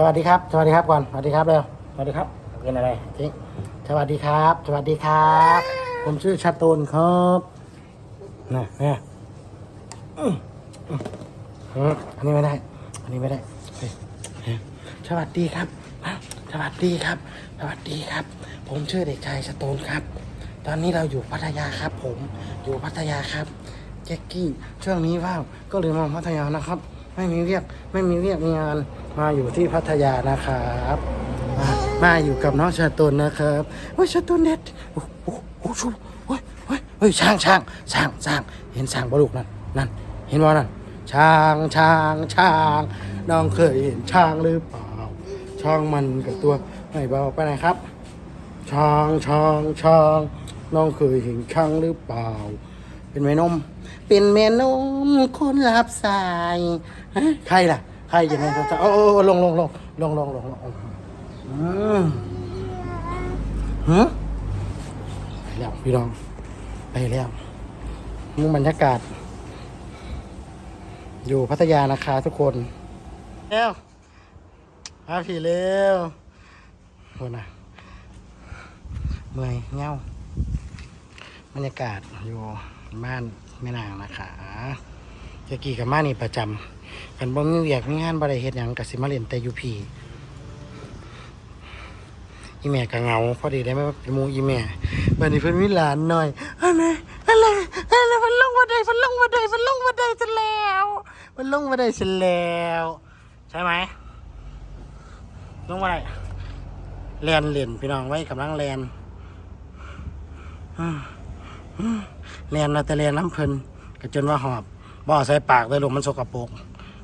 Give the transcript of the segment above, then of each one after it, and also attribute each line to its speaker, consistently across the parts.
Speaker 1: สวัสดีครับ สวัสดีครับก่อน สวัสดีครับเร็ว สวัสดีครับเป็นอะไรจริงสวัสดีครับ สวัสดีครับ ผมชื่อชาตูนครับนะนี่อันนี้ไม่ได้ อันนี้ไม่ได้ สวัสดีครับ สวัสดีครับ สวัสดีครับ ผมชื่อเด็กชายชาตูนครับ ตอนนี้เราอยู่พัทยาครับ ผม อยู่พัทยาครับแจ็คกี้ ช่วงนี้ว่างก็เลยมาพัทยานะครับ ไม่มีเรียกไม่มีเรียกมีงานมาอยู่ที่พัทยานะครับมามาอยู่กับน้องชาตุนนะครับโอ้ยชาตุนเด็ดโอ้โหโอ้โหชูโอ้ยโอ้ยเฮ้ยช้างช้างช้างช้างเห็นช้างบลูกนั่นนั่นเห็นว่านั่นช้างช้างช้างน้องเคยเห็นช้างหรือเปล่าช้างมันกับตัวไม่เบาไปไหนครับช้างช้างช้างน้องเคยเห็นช้างหรือเปล่า เป็นแม่นม เป็นแม่นมคนรับสายฮะใครล่ะ ใครยังไงครับโอ้โอ้โอ้ลงลงลงลงลงลงลงอืมหืมไปแล้วพี่น้อง ไปแล้วมุมบรรยากาศ อยู่พัทยานะคะทุกคนเร็วมาพี่เร็วคนน่ะเมื่อยเงาบรรยากาศอยู่ บ้านแม่นางนะคะจะกี่กับมานี่ประจำกันบ่มีเวียกมีงานบ่ได้เฮ็ดหยังก็สิมาเล่นแต่ยูพีอีแม่ก็เงาพอดีได้มเป็นหมู่อีแม่บัดนี้เพิ่นมีหลานหน่อยอะไรอะไรอะไรเพิ่นลงบ่ได้เพิ่นลงบ่ได้เพิ่นลงบ่ได้ซะแล้วเพิ่นลงบ่ได้ซะแล้ว ใช่ไหมลงบ่ได้แลนเล่นพี่น้องไว้กำลังแลนเรียนเราแต่เรียนน้ำเพลินก็จนว่าหอบบ่อใส่ปากเลยลูกมันสกปรก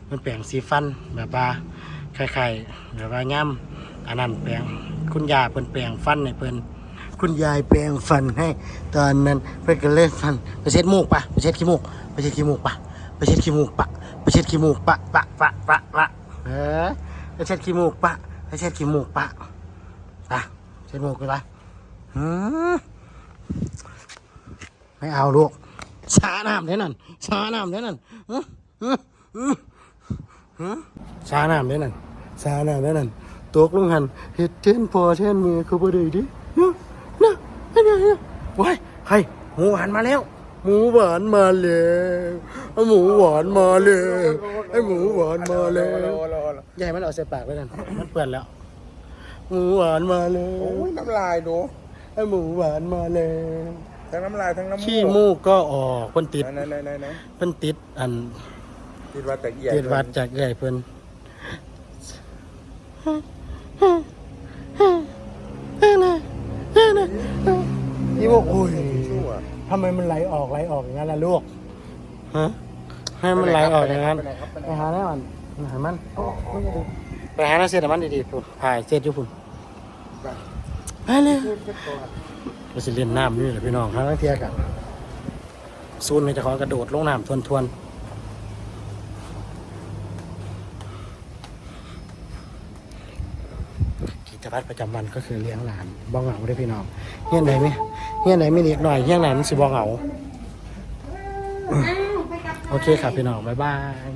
Speaker 1: มันแปลงสีฟันแบบว่าไข่ๆแบบว่าย่ำอันนั้นแปลงคุณยายเพิ่นแปลงฟันให้เพิ่นคุณยายแปลงฟันให้ตอนนั้นเพิ่นก็เล่นฟันไปเช็ดมูกปะไปเช็ดขี้มูกไปเช็ดขี้มูกปะไปเช็ดขี้มูกปะไปเช็ดขี้มูกปะปะปะปะปะเออไปเช็ดขี้มูกปะไปเช็ดขี้มูกปะปะเช็ดมูกไปปะอืม ไม่เอาลูกสาน้ำเท่านั้นสาน้ำเท่านั้นสาน้ำเท่านั้นสาน้ำเท่านั้นตกลงหันเห็ดเช่นพอเช่นมือเขาบ่ได้ดิเนาะเนาะเนาะเนาะว้ายใครหมูหวานมาแล้ว หมูหวานมาแล้วหมูหวานมาแล้วไอหมูหวานมาแล้วใหญ่มันเอาใส่ปากไว้นั่นมันเปื่อนแล้ว หมูหวานมาแล้ว
Speaker 2: น้ำลายดู
Speaker 1: ไอหมูหวานมาแล้ว
Speaker 2: ทั้งน้ำลายทั้งน้ำ
Speaker 1: ขี้มูกก็ออกเพิ่นติด
Speaker 2: ไหนไหนไหนไหน
Speaker 1: เพิ่นติดอัน
Speaker 2: ติดวัดแต่เอีย
Speaker 1: ติดหวัดจากใหญ่เพิ่นอีบอกโอ้ย
Speaker 2: ชั่ว
Speaker 1: ทำไมมันไหลออกไหลออกอย่างนั้นล่ะลูกฮะให้มันไหลออกอย่างนั้น
Speaker 2: ไปไหนครับไปไหน
Speaker 1: ไปหาแน่มันไปหามันไปหาน้าเสียดมันดีๆพุ่นถ่ายเสียดอยู่พุ่นไปเลย เราสิเล่นน้ำนี่แหละพี่น้องครั้งเที่ยกันซูนในจะขอกระโดดลงน้ำทวนๆกิจวัตรประจำวันก็คือเลี้ยงหลานบ้องเหงาเด้วยพี่น้องเฮี้ยนไหนไหมเฮี้ยนไหนไม่เลี้ยงหน่อยเฮี้ยนไหนมันสิบ้องเหงาโอเคครับพี่น้องบ๊ายบาย